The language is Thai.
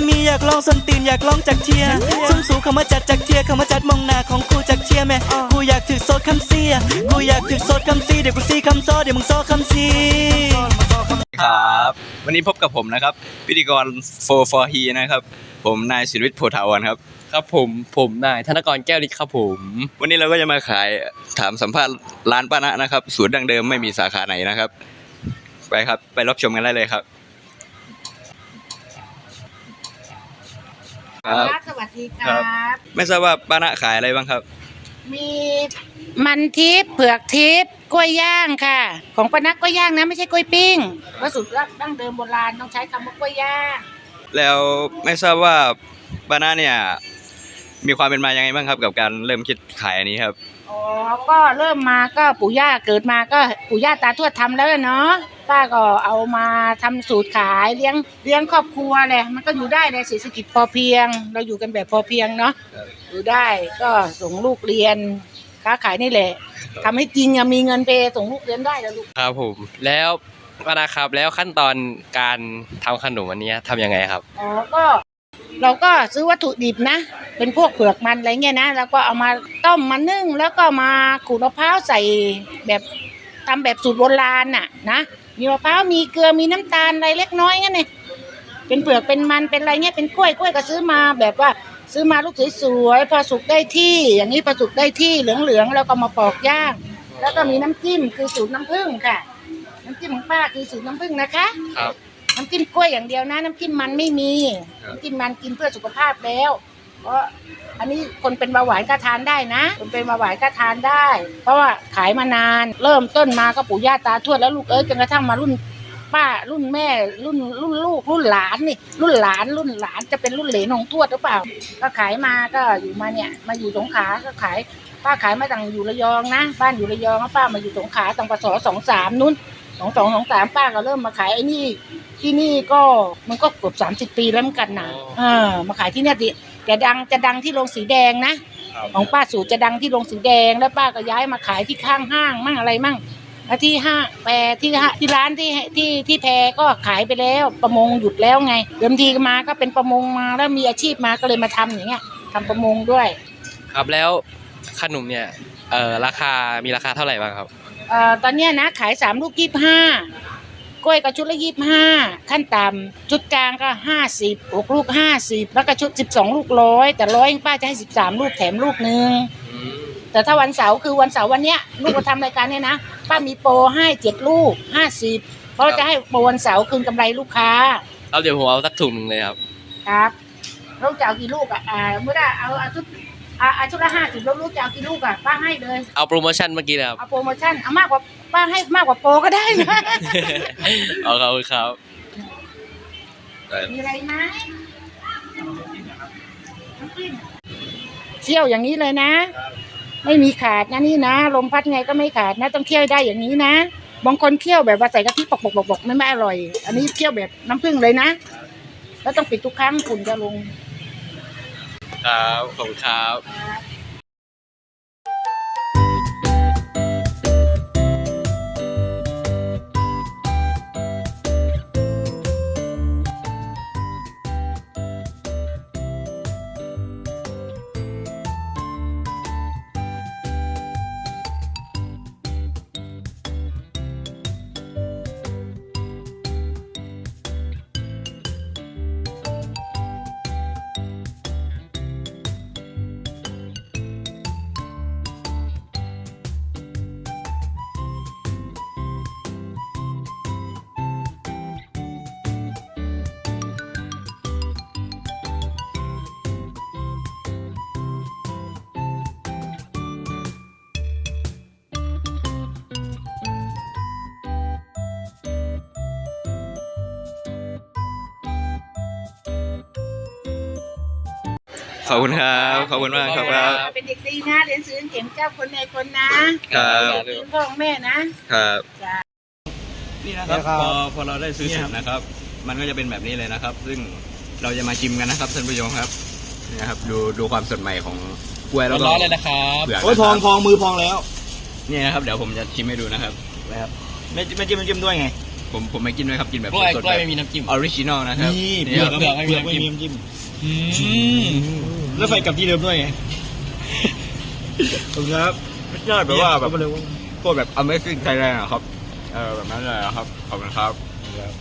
ำมีอยากลองส้นตีนอยากลองจากเทียซุ่มสูคำว่าจัดจากเทียคำว่าจัดมองหน้าของกูจากเทียแม่กูอยากถือโซดคำเสียกูอยากถือโซดคำซีเดี๋ยวกูซีคำซอเดี๋ยวมึงซอคำซีครับ วันนี้พบกับผมนะครับ พิธีกร for for he นะครับ ผมนายศิริวิทย์โพธาวรครับ ครับผมผมนายธนกรแก้วฤทธิ์ครับผม วันนี้เราก็จะมาขายถามสัมภาษณ์ร้านป้านะนะครับ ศูนย์ดังเดิมไม่มีสาขาไหนนะครับ ไปครับ ไปรับชมกันได้เลยครับ ครับสวัสดีครับ ไม่ทราบว่าป้านะขายอะไรบ้างครับ มีมันทิพย์เผือกทิพย์กล้วยย่างค่ะ ของปานักกล้วยย่างนะไม่ใช่กล้วยปิ้งวัสดุดั้งเดิมโบราณต้องใช้คำว่ากล้วยย่างแล้วไม่ทราบว่าป้านะเนี่ย มีความเป็นมายังไงบ้างครับ กับการเริ่มคิดขายอันนี้ครับอ๋อก็เริ่มมาก็ปู่ย่าเกิดมาก็ปู่ย่าตาทวดทำแล้วเนาะ ป้าก็เอามาทำสูตรขายเลี้ยงเลี้ยงครอบครัวเลยมันก็อยู่ได้ในเศรษฐกิจพอเพียง เราอยู่กันแบบพอเพียงเนาะครับอยู่ได้ก็ส่งลูกเรียนค้าขายนี่แหละทำให้จริงอะมีเงินไปส่งลูกเรียนได้แล้วลูกครับผมแล้ววานะครับแล้วขั้นตอนการทำขนมอันเนี้ยทำยังไงครับอ๋อก็เราก็ซื้อวัตถุดิบนะ เป็นพวกเผือกมันอะไรเงี้ยนะ แล้วก็เอามาต้มมานึ่งแล้วก็มาขูดมะพร้าวใส่แบบทำแบบสูตรโบราณน่ะนะ มีมะพร้าวมีเกลือมีน้ำตาลอะไรเล็กน้อยงั้นเนี่ยเป็นเปลือกเป็นมันเป็นอะไรเงี้ยเป็นกล้วยกล้วยก็ซื้อมาแบบว่าซื้อมาลูกสวยๆพอสุกได้ที่ อย่างนี้พอสุกได้ที่เหลืองๆแล้วก็มาปอกย่าง แล้วก็มีน้ำจิ้มคือสูตรน้ำผึ้งค่ะ น้ำจิ้มของป้าคือสูตรน้ำผึ้งนะคะครับน้ำจิ้มกล้วยอย่างเดียวนะ น้ำจิ้มมันไม่มีครับน้ำจิ้มมันกินเพื่อสุขภาพแล้ว เพราะอันนี้คนเป็นเบาหวานก็ทานได้นะ คนเป็นเบาหวานก็ทานได้ เพราะว่าขายมานาน เริ่มต้นมาก็ปู่ย่าตาทวดแล้วลูกเอ้ยจนกระทั่งมารุ่นป้ารุ่นแม่รุ่นรุ่นลูก รุ่นหลานนี่ รุ่นหลานรุ่นหลานจะเป็นรุ่นเหลนของทวดหรือเปล่า ก็ขายมาก็อยู่มาเนี่ย มาอยู่สงขลาก็ขายป้าขายมาตั้งอยู่ระยองนะ บ้านอยู่ระยองแล้วป้ามาอยู่สงขลาตั้งปศสองสามนู้นสองสองสองสามป้าก็เริ่มมาขายไอ้นี่ที่นี่ก็มันก็เกือบสามสิบปีแล้วเหมือนกันนะเออมาขายที่เนี่ยดิ จะดังจะดังที่โรงสีแดงนะ ของป้าสูตรจะดังที่โรงสีแดง แล้วป้าก็ย้ายมาขายที่ข้างห้างมั่งอะไรมั่งแล้วที่ห้างแพรที่ห้าที่ร้านที่ที่ที่แพรก็ขายไปแล้วประมงหยุดแล้วไงเดิมทีมาก็เป็นประมงมาแล้วมีอาชีพมาก็เลยมาทำอย่างเงี้ยทำประมงด้วย ครับแล้วขนมเนี่ยเอ่อราคามีราคาเท่าไหร่บ้างครับเอ่อตอนเนี้ยนะขายสามลูกยี่ห้า กล้วยก็ชุดละยี่ห้าขั้นต่ำชุดกลางก็ห้าสิบหกลูกห้าสิบแล้วก็ชุดสิบสองลูกร้อยแต่ร้อยป้าจะให้สิบสามลูกแถมลูกหนึ่งแต่ถ้าวันเสาร์คือวันเสาร์วันเนี้ยลูกมาทำรายการเนี่ยนะป้ามีโปรให้เจ็ดลูกห้าสิบเพราะจะให้โปรวันเสาร์คืนกำไรลูกค้าครับเดี๋ยวผมเอาสักถุงหนึ่งเลยครับ ครับลูกจะเอากี่ลูกอะอ่าเมื่อได้เอาเอาชุด อ่าเอาชุดละห้าสิบแล้วลูกจะเอากี่ลูกอะป้าให้เลย เอาโปรโมชั่นเมื่อกี้นะครับ เอาโปรโมชั่นเอามากกว่าป้าให้มากกว่าโปรก็ได้นะ เอาครับครับมีอะไรไหมเที่ยวอย่างนี้เลยนะ ไม่มีขาดนะนี่นะ ลมพัดไงก็ไม่ขาดนะ ต้องเที่ยวได้อย่างนี้นะ บางคนเคี่ยวแบบว่าใส่กะทิปอกปอกปอกปอกไม่ไม่อร่อย อันนี้เคี่ยวแบบน้ำผึ้งเลยนะ แล้วต้องปิดทุกครั้งฝุ่นจะลง ครับขอบคุณครับ ขอบคุณครับขอบคุณมากครับครับเป็นเด็กดีนะเรียนสื่อเก่งเจ้าคนในคนนะครับดีพ่อของแม่นะครับจ้ะนี่นะครับพอพอเราได้ซื้อเสร็จนะครับ มันก็จะเป็นแบบนี้เลยนะครับ ซึ่งเราจะมาชิมกันนะครับท่านผู้ชมครับนี่นะครับดูดูความสดใหม่ของกล้วยแล้วก็ร้อนๆเลยนะครับเปลือกโอ้ยพองพองมือพองแล้วนี่นะครับเดี๋ยวผมจะชิมให้ดูนะครับนะครับไม่ไม่จิ้มไม่จิ้มด้วยไงผมผมไม่กินด้วยครับกินแบบกล้วยสดกล้วยๆไม่มีน้ำจิ้มออริจินอลนะครับนี่นี่เปลืคอรักบเปลือกไม่มีน้ำจิ้ม แล้วไฟกลับที่เดิมด้วยไงขอบคุณครับยอดแบบว่าแบบเอมเลยว่าพวกแบบ Amazing Thailand อะครับ เออแบบนั้นเลยอะครับ ขอบคุณครับครับ